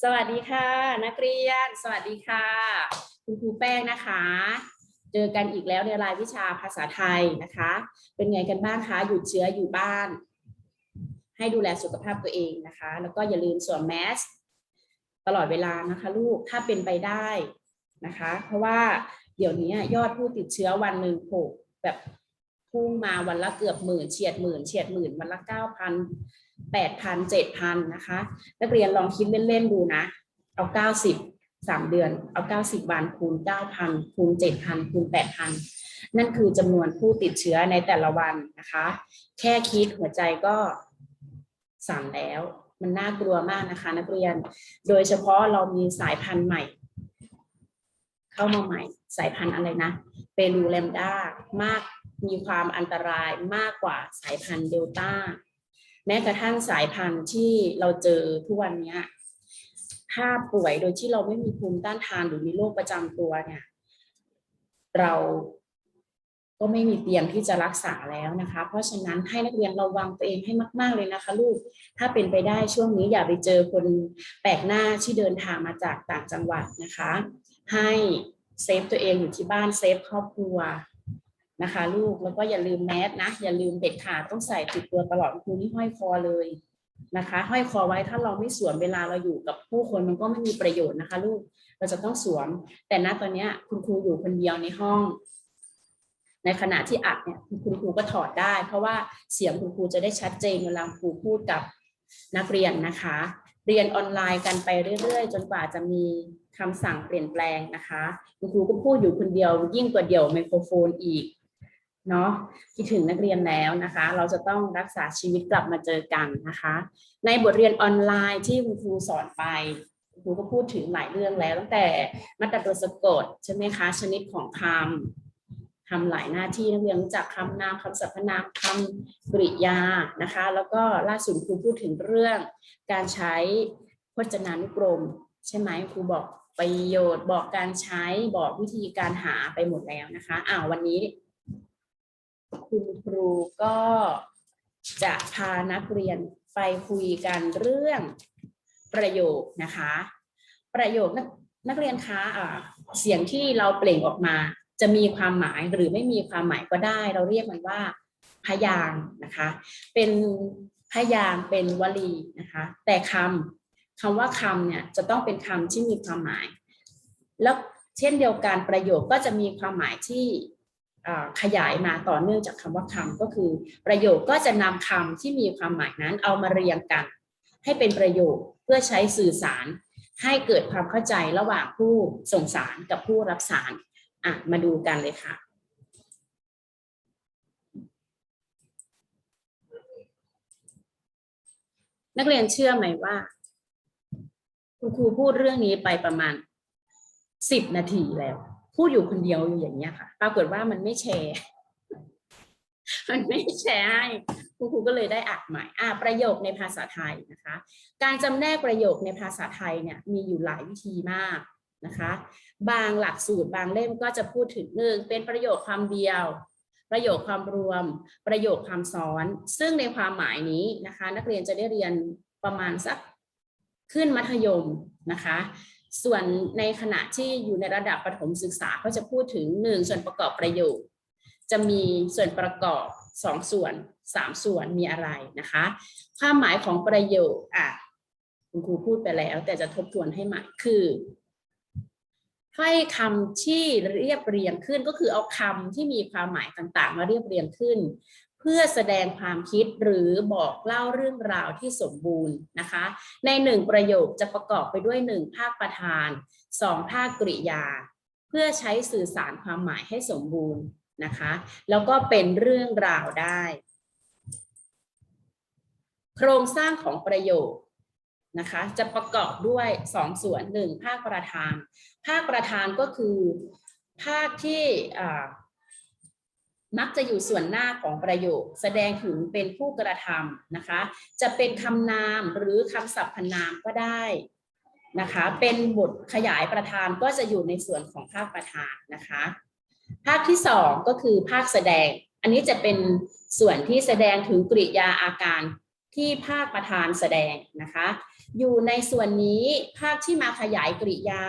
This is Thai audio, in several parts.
สวัสดีค่ะ นักเรียน สวัสดีค่ะ คุณครูแป้งนะคะ เจอกันอีกแล้วในรายวิชาภาษาไทยนะคะ เป็นไงกันบ้างคะหยุดเชื้ออยู่บ้าน ให้ดูแลสุขภาพตัวเองนะคะ แล้วก็อย่าลืมสวมแมสตลอดเวลานะคะ ลูกถ้าเป็นไปได้นะคะ เพราะว่าเดี๋ยวนี้ยอดผู้ติดเชื้อวันหนึ่งโผล่แบบพุ่งมาวันละเกือบหมื่นเฉียดหมื่นเฉียดหมื่นวันละเก้าพัน แปดพันเจ็ดพันนะคะ นักเรียนลองคิดเล่น ๆ ดูนะ เอาเก้าสิบสามเดือน เอาเก้าสิบวันคูณเก้าพันคูณเจ็ดพันคูณแปดพันนั่นคือจำนวนผู้ติดเชื้อในแต่ละวันนะคะ แค่คิดหัวใจก็สั่นแล้ว มันน่ากลัวมากนะคะ นักเรียน โดยเฉพาะเรามีสายพันธุ์ใหม่ เข้ามาใหม่ สายพันธุ์อะไรนะเปรูแลมด้ามากมีความอันตรายมากกว่าสายพันธุ์เดลต้า แม้กระทั่งสายพันธุ์ที่เราเจอทุกวันนี้ถ้าป่วยโดยที่เราไม่มีภูมิต้านทานหรือมีโรคประจำตัวเนี่ย เราก็ไม่มีเตียงที่จะรักษาแล้วนะคะ เพราะฉะนั้นให้นักเรียนระวังตัวเองให้มาก ๆเลยนะคะลูก ถ้าเป็นไปได้ช่วงนี้อย่าไปเจอคนแปลกหน้าที่เดินทางมาจากต่างจังหวัดนะคะ ให้เซฟตัวเองอยู่ที่บ้านเซฟครอบครัว นะคะ ลูกแล้วก็อย่าลืมแมสนะ อย่าลืมเด็ดขาดต้องใส่ติดตัวตลอดครูนี่ห้อยคอเลยนะคะห้อยคอไว้ถ้าเราไม่สวมเวลาเราอยู่กับผู้คนมันก็ไม่มีประโยชน์นะคะ ลูกเราจะต้องสวม แต่ณตอนนี้คุณครูอยู่คนเดียวในห้อง ในขณะที่อัดเนี่ยคุณครูก็ถอดได้ เพราะว่าเสียงคุณครูจะได้ชัดเจนเวลาครูพูดกับนักเรียนนะคะ เรียนออนไลน์กันไปเรื่อยๆ จนกว่าจะมีคำสั่งเปลี่ยนแปลงนะคะ คุณครูก็พูดอยู่คนเดียวยิ่งกว่าเดี่ยวไมโครโฟนอีก เนาะคิดถึงนักเรียนแล้วนะคะ เราจะต้องรักษาชีวิตกลับมาเจอกันนะคะ ในบทเรียนออนไลน์ที่คุณครูสอนไปครูก็พูดถึงหลายเรื่องแล้วตั้งแต่มาตราตัวสะกดใช่ไหมคะ ชนิดของคำทำหลายหน้าที่นักเรียนรู้จักคำนามคำสรรพนามคำกริยานะคะ แล้วก็ล่าสุดครูพูดถึงเรื่อง การใช้พจนานุกรม ใช่ไหมครูบอกประโยชน์ บอกการใช้บอกวิธีการหาไปหมดแล้วนะคะอ้าววันนี้ คุณครูก็จะพานักเรียนไปคุยกันเรื่องประโยคนะคะ ประโยคนักนักเรียนคะเสียงที่เราเปล่งออกมา จะมีความหมายหรือไม่มีความหมายก็ได้ เราเรียกมันว่าพยางนะคะ เป็นพยางเป็นวลีนะคะ แต่คำคำว่าคำเนี่ยจะต้องเป็นคำที่มีความหมาย แล้วเช่นเดียวกันประโยคก็จะมีความหมายที่ ขยายมาต่อเนื่องจากคำว่าคำก็คือ ประโยคก็จะนำคำที่มีความหมายนั้นเอามาเรียงกัน ให้เป็นประโยคเพื่อใช้สื่อสาร ให้เกิดความเข้าใจระหว่างผู้ส่งสารกับผู้รับสารอะมาดูกันเลยค่ะนักเรียนเชื่อไหมว่า คุณครูพูดเรื่องนี้ไปประมาณสิบนาทีแล้ว พูดอยู่คนเดียวอยู่อย่างเงี้ยค่ะ ปรากฏว่ามันไม่แชร์ มันไม่แชร์ให้คุณครูก็เลยได้อัดใหม่อะประโยคในภาษาไทยนะคะ การจำแนกประโยคในภาษาไทยเนี่ยมีอยู่หลายวิธีมากนะคะ บางหลักสูตรบางเล่มก็จะพูดถึงหนึ่งเป็นประโยคความเดียว ประโยคความรวม ประโยคความซ้อน ซึ่งในความหมายนี้นะคะ นักเรียนจะได้เรียนประมาณสักขึ้นมัธยมนะคะ ส่วนในขณะที่อยู่ในระดับประถมศึกษาเขาจะพูดถึงหนึ่งส่วนประกอบประโยค จะมีส่วนประกอบสองส่วนสามส่วนมีอะไรนะคะ ความหมายของประโยคอะคุณครูพูดไปแล้ว แต่จะทบทวนให้ใหม่คือให้คำที่เรียบเรียงขึ้นก็คือเอาคำที่มีความหมายต่างๆ มาเรียบเรียงขึ้น เพื่อแสดงความคิดหรือบอกเล่าเรื่องราวที่สมบูรณ์นะคะ ในหนึ่งประโยคจะประกอบไปด้วยหนึ่งภาคประธานสองภาคกริยา เพื่อใช้สื่อสารความหมายให้สมบูรณ์นะคะ แล้วก็เป็นเรื่องราวได้ โครงสร้างของประโยคนะคะ จะประกอบด้วยสองส่วนหนึ่งภาคประธาน ภาคประธานก็คือภาคที่ มักจะอยู่ส่วนหน้าของประโยค แสดงถึงเป็นผู้กระทำนะคะ จะเป็นคำนามหรือคำสรรพนามก็ได้นะคะ เป็นบทขยายประธานก็จะอยู่ในส่วนของภาคประธานนะคะ ภาคที่สองก็คือภาคแสดง อันนี้จะเป็นส่วนที่แสดงถึงกริยาอาการที่ภาคประธานแสดงนะคะ อยู่ในส่วนนี้ภาคที่มาขยายกริยา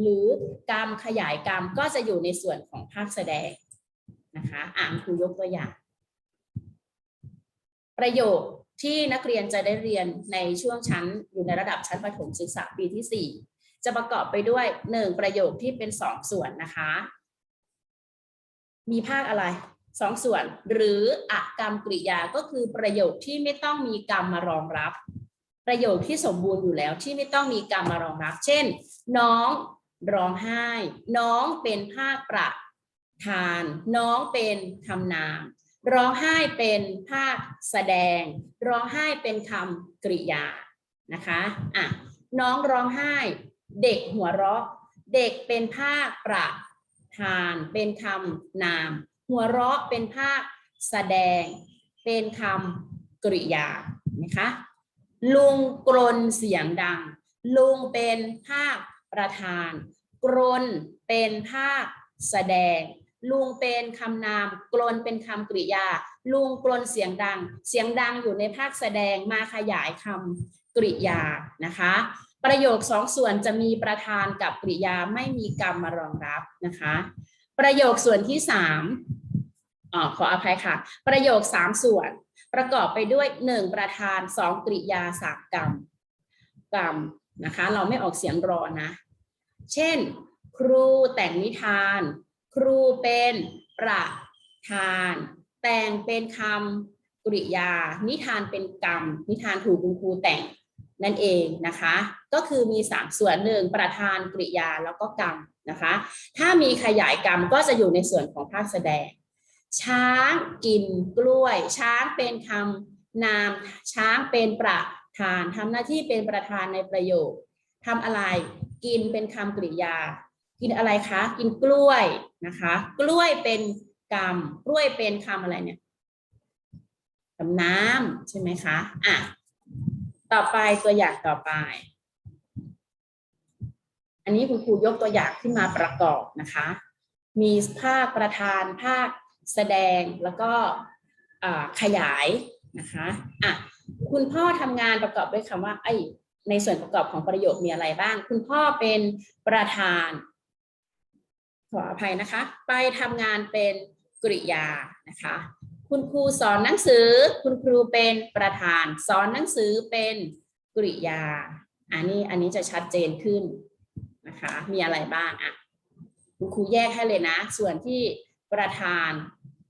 หรือกรรมขยายกรรมก็จะอยู่ในส่วนของภาคแสดง นะคะอ่านครูยกตัวอย่าง ประโยคที่นักเรียนจะได้เรียนในช่วงชั้นอยู่ในระดับชั้นประถมศึกษาปีที่ 4 จะประกอบไปด้วยหนึ่งประโยคที่เป็นสองส่วนนะคะ มีภาคอะไรสองส่วน หรืออักรรมกริยาก็คือประโยคที่ไม่ต้องมีกรรมมารองรับ ประโยคที่สมบูรณ์อยู่แล้วที่ไม่ต้องมีกรรมมารองรับ เช่น น้องร้องไห้ น้องเป็นภาคประ ธาน น้องเป็นคำนาม ร้องไห้เป็นภาคแสดง ร้องไห้เป็นคำกริยานะคะอะน้องร้องไห้ เด็กหัวเราะ เด็กเป็นภาคประธานเป็นคำนาม หัวเราะเป็นภาคแสดง เป็นคำกริยานะคะลุงกรนเสียงดัง ลุงเป็นภาคประธาน กรนเป็นภาคแสดง ลุงเป็นคำนามกรนเป็นคำกริยา ลุงกรนเสียงดัง เสียงดังอยู่ในภาคแสดงมาขยายคำกริยานะคะ ประโยคสองส่วนจะมีประธานกับกริยาไม่มีกรรมมารองรับนะคะ ประโยคส่วนที่สามอ๋อขออภัยค่ะ ประโยคสามส่วน ประกอบไปด้วยหนึ่งประธานสองกริยาสามกรรมกรรมนะคะ เราไม่ออกเสียงรอนะ เช่น ครูแต่งนิทาน ครูเป็นประธาน แต่งเป็นคำกริยา นิทานเป็นกรรม นิทานถูกคุณครูแต่งนั่นเองนะคะ ก็คือมีสามส่วนหนึ่งประธานกริยาแล้วก็กรรมนะคะ ถ้ามีขยายกรรมก็จะอยู่ในส่วนของภาคแสดง ช้างกินกล้วย ช้างเป็นคำนาม ช้างเป็นประธานทำหน้าที่เป็นประธานในประโยคทำอะไร กินเป็นคำกริยา กินอะไรคะ กินกล้วยนะคะ กล้วยเป็นกรรม กล้วยเป็นคำอะไรเนี่ยคำน้ำใช่ไหมคะอะต่อไปตัวอย่างต่อไป อันนี้คุณครูยกตัวอย่างขึ้นมาประกอบนะคะ มีภาคประธานภาคแสดงแล้วก็ขยายนะคะอะคุณพ่อทำงานประกอบด้วยคำว่าไอ้ในส่วนประกอบของประโยคมีอะไรบ้าง คุณพ่อเป็นประธาน ขออภัยนะคะ ไปทำงานเป็นกริยานะคะ คุณครูสอนหนังสือ คุณครูเป็นประธาน สอนหนังสือเป็นกริยา อันนี้อันนี้จะชัดเจนขึ้นนะคะ มีอะไรบ้างอะคุณครูแยกให้เลยนะ ส่วนที่ประธาน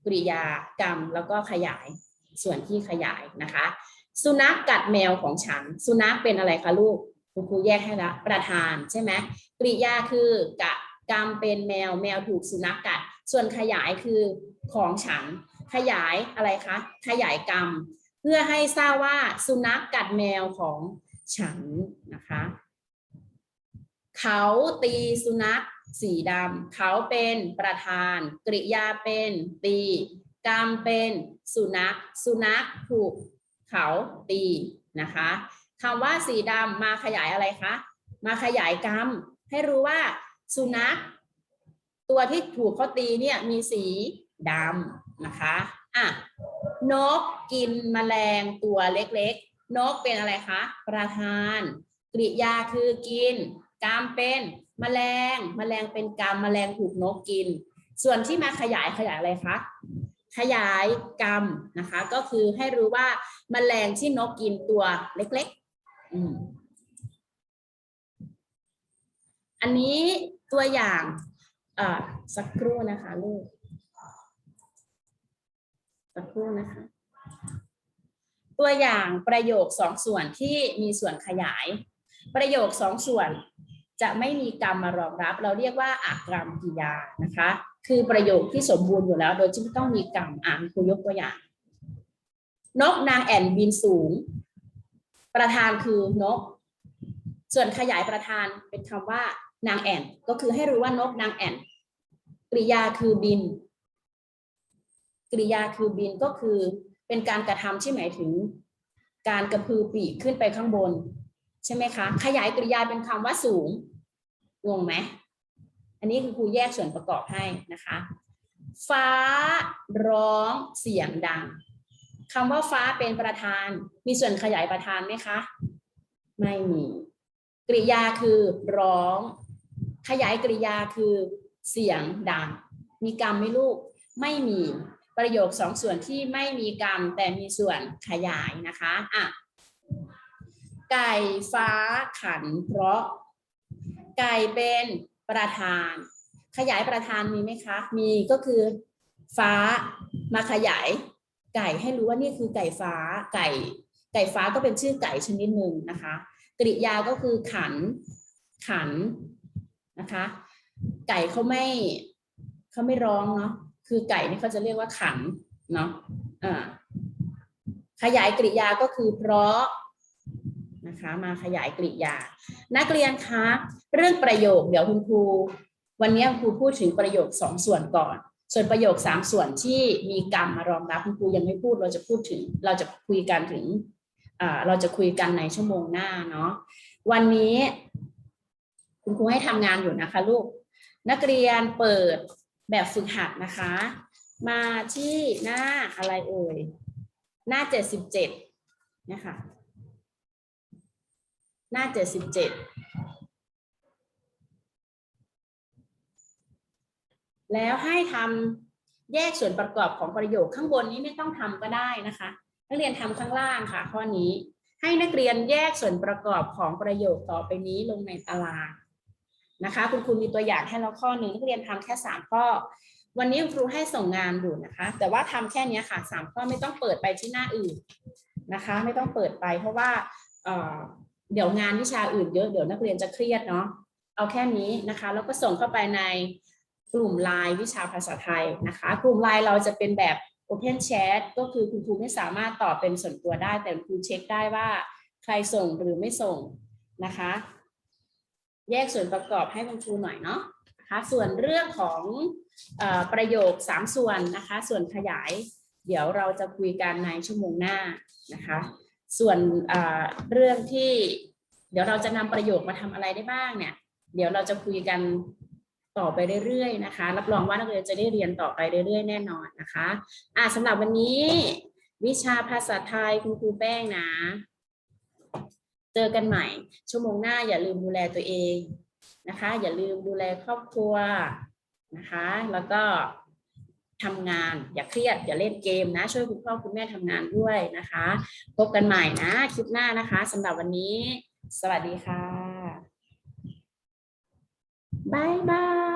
กริยากรรมแล้วก็ขยายส่วนที่ขยายนะคะ สุนัขกัดแมวของฉัน สุนัขเป็นอะไรคะลูก คุณครูแยกให้ละประธานใช่ไหมกริยาคือกะ กรรมเป็นแมวแมวถูกสุนัขกัด ส่วนขยายคือของฉัน ขยายอะไรคะ ขยายกรรม เพื่อให้ทราบว่าสุนัขกัดแมวของฉันนะคะ เขาตีสุนัขสีดำเขาเป็นประธาน กริยาเป็นตี กรรมเป็นสุนัข สุนัขถูกเขาตีนะคะคำว่าสีดำมาขยายอะไรคะ มาขยายกรรม ให้รู้ว่า สุนัขตัวที่ถูกเขาตีเนี่ยมีสีดำนะคะอะนกกินแมลงตัวเล็กๆ นกเป็นอะไรคะ ประธาน กริยาคือกินกรรมเป็นแมลงแมลงเป็นกรรมแมลงถูกนกกิน ส่วนที่มาขยายขยายอะไรคะขยายกรรมนะคะ ก็คือให้รู้ว่าแมลงที่นกกินตัวเล็กๆ อันนี้ ตัวอย่างสักครู่นะคะลูกสักครู่นะคะ ตัวอย่างประโยคสองส่วนที่มีส่วนขยาย ประโยคสองส่วนจะไม่มีกรรมมารองรับ เราเรียกว่าอากรรมกิยานะคะ คือประโยคที่สมบูรณ์อยู่แล้ว โดยที่ไม่ต้องมีกรรมอ่านครูยกตัวอย่าง นกนางแอ่นบินสูง ประธานคือนก ส่วนขยายประธานเป็นคำว่า นางแอ่นก็คือให้รู้ว่านกนางแอ่นกริยาคือบิน กริยาคือบินก็คือเป็นการกระทำที่หมายถึง การกระพือปีกขึ้นไปข้างบน ใช่ไหมคะ ขยายกริยาเป็นคำว่าสูงงงไหมอันนี้คือครูแยกส่วนประกอบให้นะคะ ฟ้าร้องเสียงดังคำว่าฟ้าเป็นประธาน มีส่วนขยายประธานไหมคะ ไม่มี กริยาคือร้อง ขยายกริยาคือเสียงดัง มีกรรมไหมลูก ไม่มีประโยคสองส่วนที่ไม่มีกรรมแต่มีส่วนขยายนะคะอะไก่ฟ้าขันเพราะ ไก่เป็นประธาน ขยายประธานมีไหมคะ มีก็คือฟ้ามาขยาย ไก่ให้รู้ว่านี่คือไก่ฟ้าไก่ ไก่ฟ้าก็เป็นชื่อไก่ชนิดหนึ่งนะคะ กริยาก็คือขัน ขัน นะคะ ไก่เขาไม่เขาไม่ร้องเนาะคือไก่นี่เขาจะเรียกว่าขันเนาะอ่าขยายกริยาก็คือเพราะนะคะมาขยายกริยา นักเรียนคะ เรื่องประโยคเดี๋ยวคุณครู วันนี้คุณครูพูดถึงประโยคสองส่วนก่อน ส่วนประโยคสามส่วนที่มีกรรมมารองรับคุณครูยังไม่พูดเราจะพูดถึง เราจะคุยกันถึงเราจะคุยกันในชั่วโมงหน้าเนาะวันนี้ คุณครูให้ทำงานอยู่นะคะลูก นักเรียนเปิดแบบฝึกหัดนะคะ มาที่หน้าอะไรเอ่ย หน้าเจ็ดสิบเจ็ดนะคะ หน้าเจ็ดสิบเจ็ดแล้วให้ทำแยกส่วนประกอบของประโยคข้างบนนี้ไม่ต้องทำก็ได้นะคะ นักเรียนทำข้างล่างค่ะ ข้อนี้ให้นักเรียนแยกส่วนประกอบของประโยคต่อไปนี้ลงในตาราง นะคะ คุณครูมีตัวอย่างให้เราข้อหนึ่งนักเรียนทำแค่สามข้อ วันนี้คุณครูให้ส่งงานอยู่นะคะ แต่ว่าทำแค่นี้ค่ะสามข้อไม่ต้องเปิดไปที่หน้าอื่นนะคะ ไม่ต้องเปิดไปเพราะว่าเเดี๋ยวงานวิชาอื่นเยอะเดี๋ยวนักเรียนจะเครียดเนาะเอาแค่นี้นะคะ แล้วก็ส่งเข้าไปในกลุ่มไลน์วิชาภาษาไทยนะคะ กลุ่มไลน์เราจะเป็นแบบ Open Chat ก็คือคุณครูไม่สามารถตอบเป็นส่วนตัวได้ แต่คุณครูเช็คได้ว่าใครส่งหรือไม่ส่งนะคะ แยกส่วนประกอบให้คุณครูหน่อยเนาะนะคะส่วนเรื่องของอประโยค 3 ส่วนนะคะ ส่วนขยาย เดี๋ยวเราจะคุยกันในชั่วโมงหน้านะคะ ส่วนเรื่องที่เดี๋ยวเราจะนำประโยคมาทำอะไรได้บ้างเนี่ย เดี๋ยวเราจะคุยกันต่อไปเรื่อยๆนะคะ รับรองว่านักเรียนจะได้เรียนต่อไปเรื่อยๆ แน่นอนนะคะอะสำหรับวันนี้ วิชาภาษาไทยคุณครูแป้งนะ เจอกันใหม่ ชั่วโมงหน้าอย่าลืมดูแลตัวเองนะคะ อย่าลืมดูแลครอบครัวนะคะ แล้วก็ทำงานอย่าเครียดอย่าเล่นเกมนะ ช่วยคุณพ่อคุณแม่ทำงานด้วยนะคะ พบกันใหม่นะคลิปหน้านะคะสำหรับวันนี้ สวัสดีค่ะบายบาย